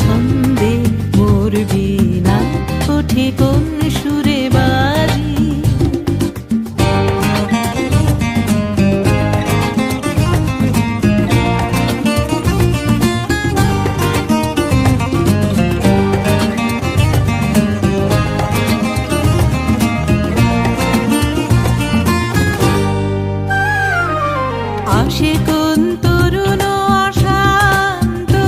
ছন্দে মোর বিনা ওঠে কোন সুরে বাজি। আসে